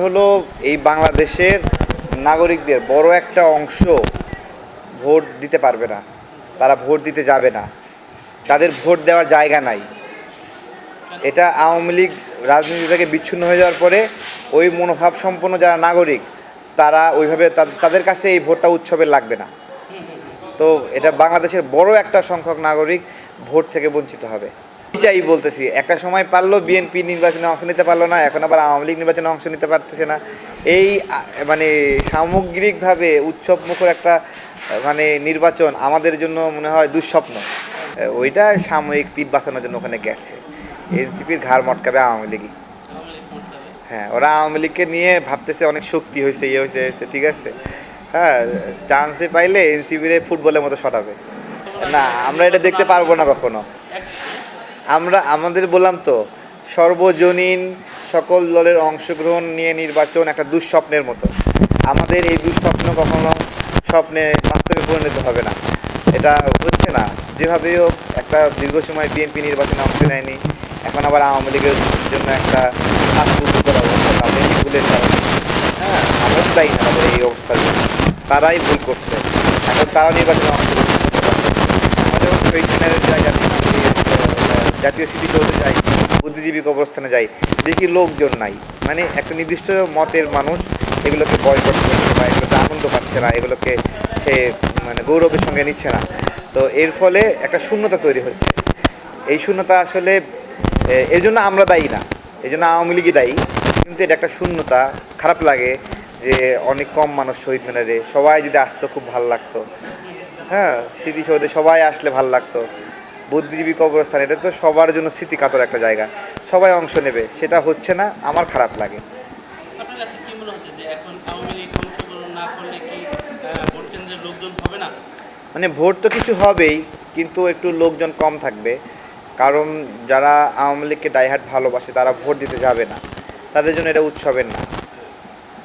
হলো এই বাংলাদেশের নাগরিকদের বড় একটা অংশ ভোট দিতে পারবে না। তারা ভোট দিতে যাবে না। তাদের ভোট দেওয়ার জায়গা নাই। এটা আওয়ামী লীগ রাজনীতি থেকে বিচ্ছিন্ন হয়ে যাওয়ার পরে ওই মনোভাব সম্পন্ন যারা নাগরিক, তারা ওইভাবে তাদের কাছে এই ভোটটা উৎসবের লাগবে না। তো এটা বাংলাদেশের বড় একটা সংখ্যক নাগরিক ভোট থেকে বঞ্চিত হবে। এটাই বলতেছি। একটা সময় পারল বিএনপি নির্বাচনে অংশ নিতে পারল না এখন আবার আওয়ামী লীগ নির্বাচনে অংশ নিতে পারতেছে না। এই মানে সামগ্রিকভাবে উৎসব মুখর একটা মানে নির্বাচন আমাদের জন্য মনে হয় দুঃস্বপ্ন। ওইটা সাময়িক পিঠ বাঁচানোর জন্য ওখানে গেছে। এনসিপির ঘাড় মটকাবে আওয়ামী লীগই। হ্যাঁ ওরা আওয়ামী লীগকে নিয়ে ভাবতেছে অনেক শক্তি হয়েছে ইয়ে হয়েছে হয়েছে, ঠিক আছে? হ্যাঁ চান্সে পাইলে এনসিপির ফুটবলের মতো সরাবে না আমরা এটা দেখতে পারব না কখনো। আমরা, আমাদের বললাম তো, সর্বজনীন সকল দলের অংশগ্রহণ নিয়ে নির্বাচন একটা দুঃস্বপ্নের মতো। আমাদের এই দুঃস্বপ্ন কখনো স্বপ্নে বাস্তবে পরিণত হবে না। এটা হচ্ছে না। যেভাবে হোক, একটা দীর্ঘ সময় বিএনপি নির্বাচনে অংশ নেয়নি। এখন আবার আওয়ামী লীগের জন্য একটা অবস্থা ভুলের কারণে হ্যাঁ আমরা দায়ী না এই অবস্থার তারাই ভুল করছে। এখন তারা নির্বাচনে অংশগ্রহণ করতে পারছে মিনারের জায়গা জাতীয় স্মৃতিসৌধে যাই বুদ্ধিজীবী কবরস্থানে যাই দেখি লোকজন নাই। মানে একটা নির্দিষ্ট মতের মানুষ এগুলোকে বয়কট করছে বা এগুলোতে আনন্দ পাচ্ছে না এগুলোকে সে মানে গৌরবের সঙ্গে নিচ্ছে না। তো এর ফলে একটা শূন্যতা তৈরি হচ্ছে। এই শূন্যতা আসলে এ, এর জন্য আমরা দায়ী না এই জন্য আওয়ামী লীগই দায়ী। কিন্তু এটা একটা শূন্যতা খারাপ লাগে যে অনেক কম মানুষ শহীদ মিনারে সবাই যদি আসতো খুব ভালো লাগতো। হ্যাঁ স্মৃতিসৌধে সবাই আসলে ভালো লাগতো। বুদ্ধিজীবী কবরস্থান এটা তো সবার জন্য স্মৃতিকাতর একটা জায়গা। সবাই অংশ নেবে সেটা হচ্ছে না আমার খারাপ লাগে। মনে মানে ভোট তো কিছু হবেই কিন্তু একটু লোকজন কম থাকবে। কারণ যারা আওয়ামী লীগকে ডাইহাট ভালোবাসে তারা ভোট দিতে যাবে না। তাদের জন্য এটা উৎসবের না।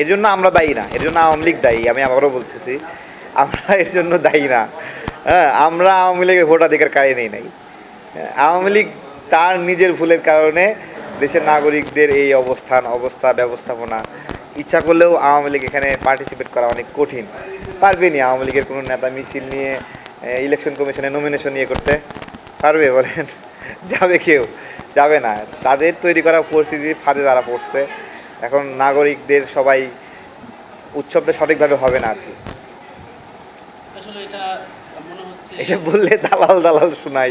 এর জন্য আমরা দায়ী না এর জন্য আওয়ামী লীগ দায়ী আমি আবারও বলতেছি। আমরা এর জন্য দায়ী না। হ্যাঁ আমরা আওয়ামী লীগের ভোটাধিকার কারে নেই নাই। আওয়ামী লীগ তার নিজের ভুলের কারণে দেশের নাগরিকদের এই অবস্থান, অবস্থা, ব্যবস্থাপনা ইচ্ছা করলেও আওয়ামী লীগ এখানে পার্টিসিপেট করা অনেক কঠিন। পারবে নি আওয়ামী লীগের কোনো নেতা মিছিল নিয়ে ইলেকশন কমিশনে নমিনেশন নিয়ে করতে? পারবে বলেন? যাবে কেউ? যাবে না। তাদের তৈরি করা পরিস্থিতির ফাঁদে তারা পড়ছে। এখন নাগরিকদের সবাই উৎসবটা সঠিকভাবে হবে না আর কি আসলে এটা মনে হচ্ছে এটা বললে দালাল দালাল শোনাই।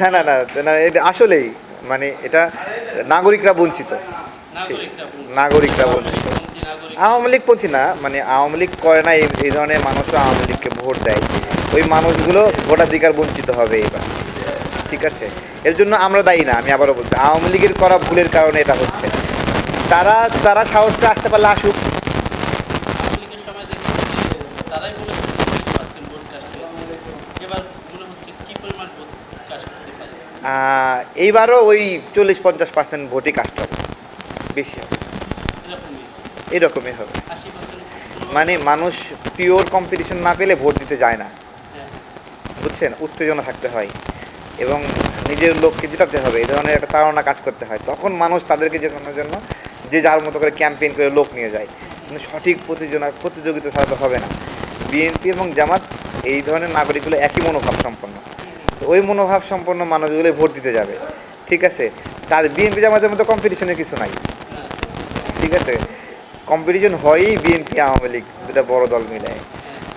হ্যাঁ, না না না না এটা আসলেই মানে এটা নাগরিকরা বঞ্চিত। নাগরিকরা নাগরিকরা বঞ্চিত। আওয়ামী লীগপন্থী লীগ পন্থী না মানে আওয়ামী লীগ করে না এই এই ধরনের মানুষও আওয়ামী লীগকে ভোট দেয়। ওই মানুষগুলো ভোটাধিকার বঞ্চিত হবে এবার। ঠিক আছে? এর জন্য আমরা দায়ী না আমি আবারও বলছি আওয়ামী লীগের করা ভুলের কারণে এটা হচ্ছে। তারা তারা সাহসটা আসতে পারলে আসুক আওয়ামী লীগের সময় দেখছি যে তারাই বলেছে চল্লিশ পার্সেন্ট ভোট কাস্ট হয়েছে এবার মনে হচ্ছে কি পরিমাণ ভোট কাস্ট করতে পারে আহ, এইবারও ওই চল্লিশ পঞ্চাশ পার্সেন্ট ভোটই কাস্ট হবে। বেশি হবে। এরকমই হবে। মানে মানুষ পিওর কম্পিটিশন না পেলে ভোট দিতে যায় না। বুঝছেন? উত্তেজনা থাকতে হয়। এবং নিজের লোককে জেতাতে হবে। এই ধরনের একটা তাড়না কাজ করতে হয়। তখন মানুষ তাদেরকে জেতানোর জন্য যে যার মতো করে ক্যাম্পেইন করে লোক নিয়ে যায়। কিন্তু সঠিক প্রতিযোগিতা প্রতিযোগিতা ছাড়া তো হবে না। বিএনপি এবং জামাত এই ধরনের নাগরিকগুলো একই মনোভাব সম্পন্ন। তো ওই মনোভাব সম্পন্ন মানুষগুলো ভোট দিতে যাবে ঠিক আছে? তাদের বিএনপি জামাতের মতো কম্পিটিশনের কিছু নাই ঠিক আছে? কম্পিটিশন হয়ই বিএনপি আওয়ামী লীগ দুটা বড় দল মিলে।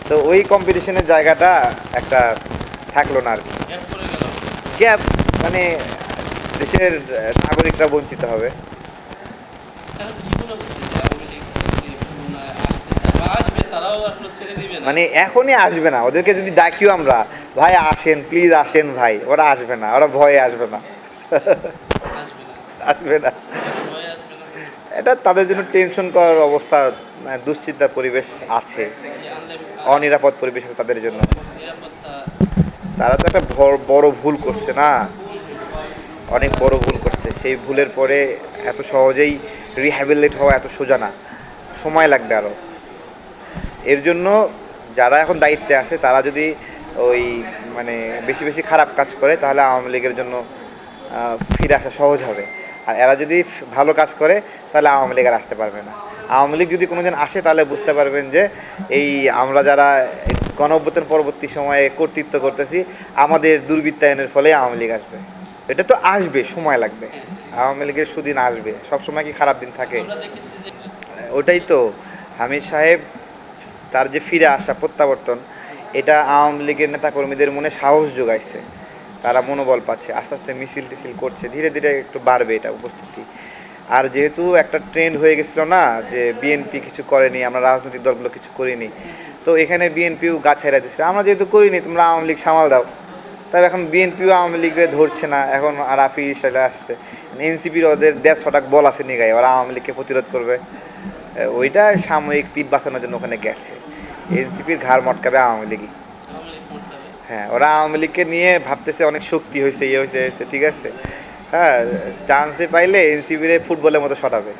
তো ওই কম্পিটিশনের জায়গাটা একটা থাকল না আর কি। গ্যাপ মানে দেশের নাগরিকরা বঞ্চিত হবে। মানে এখনই আসবে না। ওদেরকে যদি ডাকিও আমরা ভাই আসেন প্লিজ আসেন ভাই। ওরা আসবে না ওরা ভয়ে আসবে না। আসবে না। এটা তাদের জন্য টেনশন করার অবস্থা মানে দুশ্চিন্তার পরিবেশ আছে। অনিরাপদ পরিবেশ আছে তাদের জন্য। তারা তো একটা বড় ভুল করছে না? অনেক বড় ভুল করছে। সেই ভুলের পরে এত সহজেই রিহ্যাবিলেট হওয়া এত সোজা না। সময় লাগবে আরও এর জন্য যারা এখন দায়িত্বে আছে, তারা যদি ওই মানে বেশি বেশি খারাপ কাজ করে, তাহলে আওয়ামী লীগের জন্য ফিরে আসা সহজ হবে। আর এরা যদি ভালো কাজ করে, তাহলে আওয়ামী লীগ আর আসতে পারবে না। আওয়ামী লীগ যদি কোনোদিন আসে, তাহলে বুঝতে পারবেন যে এই আমরা যারা গণ অভ্যুত্থান পরবর্তী সময়ে কর্তৃত্ব করতেছি, আমাদের দুর্বৃত্তায়নের ফলে আওয়ামী লীগ আসবে। এটা তো আসবে, সময় লাগবে। আওয়ামী লীগের সুদিন আসবে। সব সময় কি খারাপ দিন থাকে? ওটাই তো। হামিদ সাহেব তার যে ফিরে আসা প্রত্যাবর্তন, এটা আওয়ামী লীগের নেতাকর্মীদের মনে সাহস যোগাইছে। তারা মনোবল পাচ্ছে, আস্তে আস্তে মিছিল টিছিল করছে, ধীরে ধীরে একটু বাড়বে এটা উপস্থিতি। আর যেহেতু একটা ট্রেন্ড হয়ে গেছিল না, যে বিএনপি কিছু করেনি, আমরা রাজনৈতিক দলগুলো কিছু করিনি, তো এখানে বিএনপিও গা ছেড়ে দিচ্ছে আমরা যেহেতু করিনি, তোমরা আওয়ামী লীগ সামাল দাও। তবে এখন বিএনপিও আওয়ামী লীগরে ধরছে না, এখন আর আফি চলে আসছে। এনসিপির ওদের দেড়শো টাকা বল আছে নিগায়, ওরা আওয়ামী লীগকে প্রতিরোধ করবে। ওইটা সাময়িক পিঠ বাঁচানোর জন্য ওখানে গেছে। এনসিপির ঘাড় মটকাবে আওয়ামী লীগই। হ্যাঁ ওরা আওয়ামী লীগকে নিয়ে ভাবতেছে অনেক শক্তি হয়েছে ইয়ে হয়েছে হয়েছে, ঠিক আছে। হ্যাঁ চান্সে পাইলে এনসিপির ফুটবলের মতো পাবে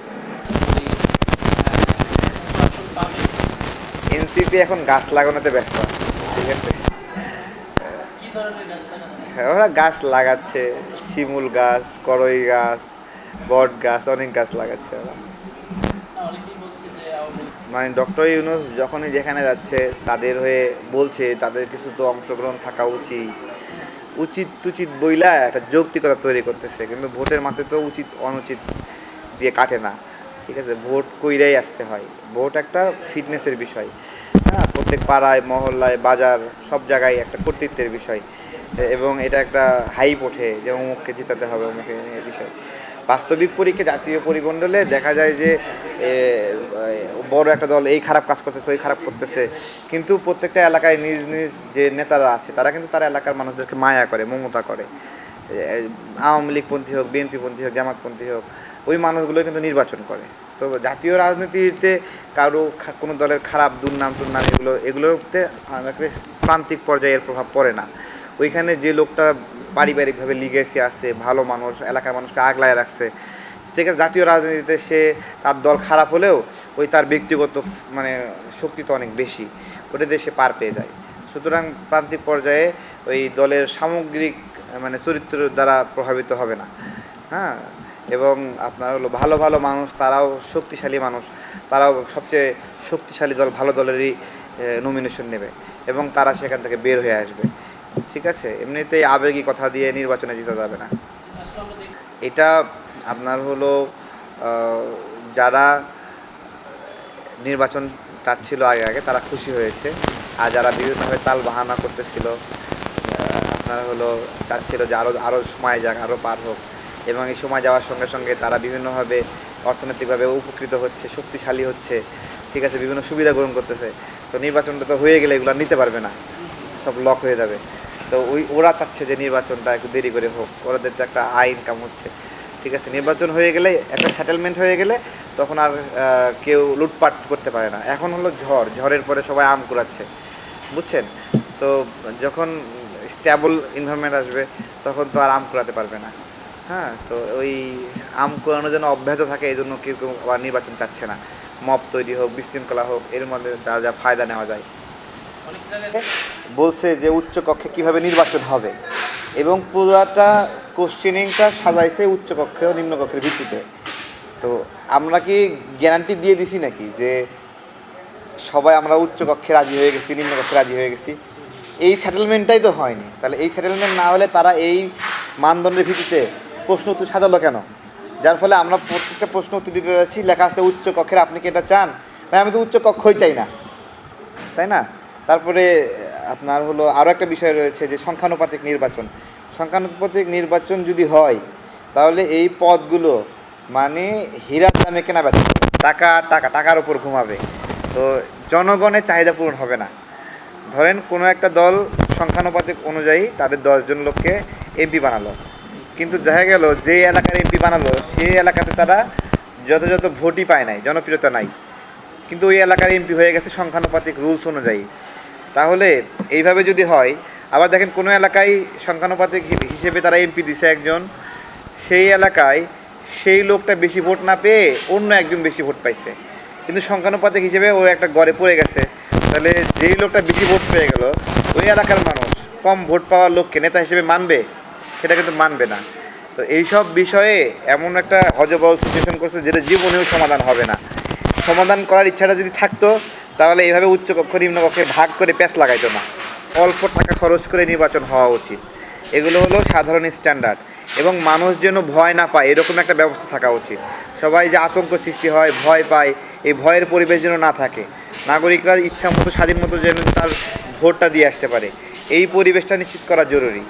এনসিপি এখন গাছ লাগানোতে ব্যস্ত আছে, ঠিক আছে। হ্যাঁ ওরা গাছ লাগাচ্ছে, শিমুল গাছ, করই গাছ, বট গাছ, অনেক গাছ লাগাচ্ছে ওরা না, অনেকেই বলছে যে আওয়ামী লীগ মানে ডক্টর ইউনুস যখনই যেখানে যাচ্ছে, তাদের হয়ে বলছে তাদের কিছু তো অংশগ্রহণ থাকা উচিত। উচিত তুচিত বইলা একটা যৌক্তিকতা তৈরি করতেছে, কিন্তু ভোটের মাথায় তো উচিত অনুচিত দিয়ে কাটে না। ঠিক আছে, ভোট কইরাই আসতে হয়। ভোট একটা ফিটনেসের বিষয়। হ্যাঁ প্রত্যেক পাড়ায়, মহল্লায়, বাজার, সব জায়গায় একটা কর্তৃত্বের বিষয়। এবং এটা একটা হাইপ ওঠে যে অমুককে জিতাতে হবে অমুকে বিষয়। বাস্তবিক পরীক্ষা জাতীয় পরিমণ্ডলে দেখা যায় যে বড় একটা দল এই খারাপ কাজ করতেছে, ওই খারাপ করতেছে। কিন্তু প্রত্যেকটা এলাকায় নিজ নিজ যে নেতারা আছে, তারা কিন্তু তার এলাকার মানুষদেরকে মায়া করে, মমতা করে। আওয়ামী লীগপন্থী হোক বিএনপিপন্থী হোক জামাতপন্থী হোক, ওই মানুষগুলো কিন্তু নির্বাচন করে। তো জাতীয় রাজনীতিতে কারও কোনো দলের খারাপ দুর্নাম টুর্নাম এগুলো, এগুলোতে প্রান্তিক পর্যায়ে এর প্রভাব পড়ে না। ওইখানে যে লোকটা পারিবারিকভাবে লিগেসি আছে, ভালো মানুষ, এলাকার মানুষকে আগলায় রাখছে, ঠিক আছে, জাতীয় রাজনীতিতে সে তার দল খারাপ হলেও ওই তার ব্যক্তিগত মানে শক্তি তো অনেক বেশি ওটাতে সে পার পেয়ে যায়। সুতরাং প্রান্তিক পর্যায়ে ওই দলের সামগ্রিক মানে চরিত্র দ্বারা প্রভাবিত হবে না। হ্যাঁ এবং আপনার হলো ভালো ভালো মানুষ, তারাও শক্তিশালী মানুষ, তারাও সবচেয়ে শক্তিশালী দল, ভালো দলেরই নমিনেশন নেবে, এবং তারা সেখান থেকে বের হয়ে আসবে। ঠিক আছে? এমনিতেই আবেগী কথা দিয়ে নির্বাচনে জিতে যাবে না। এটা আপনার হলো যারা নির্বাচন চাচ্ছিল আগে আগে, তারা খুশি হয়েছে। আর যারা বিভিন্নভাবে তাল বাহানা করতেছিল আপনার হলো চাচ্ছিল যে আরও আরও সময় যাক আরও পার হোক। এবং এই সময় যাওয়ার সঙ্গে সঙ্গে তারা বিভিন্নভাবে অর্থনৈতিকভাবে উপকৃত হচ্ছে, শক্তিশালী হচ্ছে। ঠিক আছে? বিভিন্ন সুবিধা গ্রহণ করতেছে। তো নির্বাচনটা তো হয়ে গেলে এগুলো নিতে পারবে না। সব লক হয়ে যাবে। তো ওই ওরা চাচ্ছে যে নির্বাচনটা একটু দেরি করে হোক, ওরাদের তো একটা আয় ইনকাম হচ্ছে। ঠিক আছে, নির্বাচন হয়ে গেলে, একটা সেটেলমেন্ট হয়ে গেলে তখন আর কেউ লুটপাট করতে পারে না। এখন হলো ঝড়, ঝড়ের পরে সবাই আম কুড়াচ্ছে। বুঝছেন? তো যখন স্ট্যাবল এনভায়রনমেন্ট আসবে, তখন তো আর আম কুড়াতে পারবে না। হ্যাঁ তো ওই আম কুড়ানো যেন অব্যাহত থাকে এই জন্য কেউ কেউ আবার নির্বাচন চাচ্ছে না। মপ তৈরি হোক, বিশৃঙ্খলা হোক, এর মধ্যে যা যা ফায়দা নেওয়া যায়। অনেক জায়গায় বলছে যে উচ্চ কক্ষে কীভাবে নির্বাচন হবে। এবং পুরাটা কোশ্চেনিংটা সাজাইছে উচ্চ কক্ষে ও নিম্ন কক্ষের ভিত্তিতে। তো আমরা কি গ্যারান্টি দিয়ে দিছি নাকি যে সবাই আমরা উচ্চ কক্ষে রাজি হয়ে গেছি নিম্ন কক্ষে রাজি হয়ে গেছি? এই সেটেলমেন্টটাই তো হয়নি। তাহলে এই সেটেলমেন্ট না হলে তারা এই মানদণ্ডের ভিত্তিতে প্রশ্ন উত্তর সাজালো কেন? যার ফলে আমরা প্রত্যেকটা প্রশ্ন উত্তর দিতে যাচ্ছি, লেখা আছে উচ্চ কক্ষের আপনি কি এটা চান? ভাই, আমি তো উচ্চ কক্ষই চাই না। তাই না? তারপরে আপনার হলো আরও একটা বিষয় রয়েছে যে সংখ্যানুপাতিক নির্বাচন। সংখ্যানুপাতিক নির্বাচন যদি হয়, তাহলে এই পদগুলো মানে হীরার দামে কেনা বেচা। টাকা টাকা, টাকার উপর ঘুমাবে। তো জনগণের চাহিদা পূরণ হবে না। ধরেন কোনো একটা দল সংখ্যানুপাতিক অনুযায়ী তাদের দশজন লোককে এমপি বানালো। কিন্তু দেখা গেল যে এলাকার এমপি বানালো, সেই এলাকাতে তারা যথাযথ ভোটই পায় নাই, জনপ্রিয়তা নাই। কিন্তু ওই এলাকার এমপি হয়ে গেছে সংখ্যানুপাতিক রুলস অনুযায়ী। তাহলে এইভাবে যদি হয়, আবার দেখেন কোনো এলাকায় সংখ্যানুপাতিক হিসেবে তারা এমপি দিছে একজন, সেই এলাকায় সেই লোকটা বেশি ভোট না পেয়ে অন্য একজন বেশি ভোট পাইছে। কিন্তু সংখ্যানুপাতিক হিসেবে ও একটা গড়ে পড়ে গেছে। তাহলে যেই লোকটা বেশি ভোট পেয়ে গেল, ওই এলাকার মানুষ কম ভোট পাওয়ার লোককে নেতা হিসেবে মানবে? সেটা কিন্তু মানবে না। তো এইসব বিষয়ে এমন একটা হজবল সিচুয়েশন করছে যেটা জীবনেও সমাধান হবে না। সমাধান করার ইচ্ছাটা যদি থাকতো তাহলে এইভাবে উচ্চকক্ষ নিম্নকক্ষে ভাগ করে প্যাচ লাগাইতো না। অল্প টাকা খরচ করে নির্বাচন হওয়া উচিত। এগুলো হলো সাধারণ স্ট্যান্ডার্ড। এবং মানুষ যেন ভয় না পায়, এরকম একটা ব্যবস্থা থাকা উচিত। সবাই যে আতঙ্ক সৃষ্টি হয়, ভয় পায়, এই ভয়ের পরিবেশ যেন না থাকে। নাগরিকরা ইচ্ছা মতো, স্বাধীন মতো যেন তার ভোটটা দিয়ে আসতে পারে। এই পরিবেশটা নিশ্চিত করা জরুরি।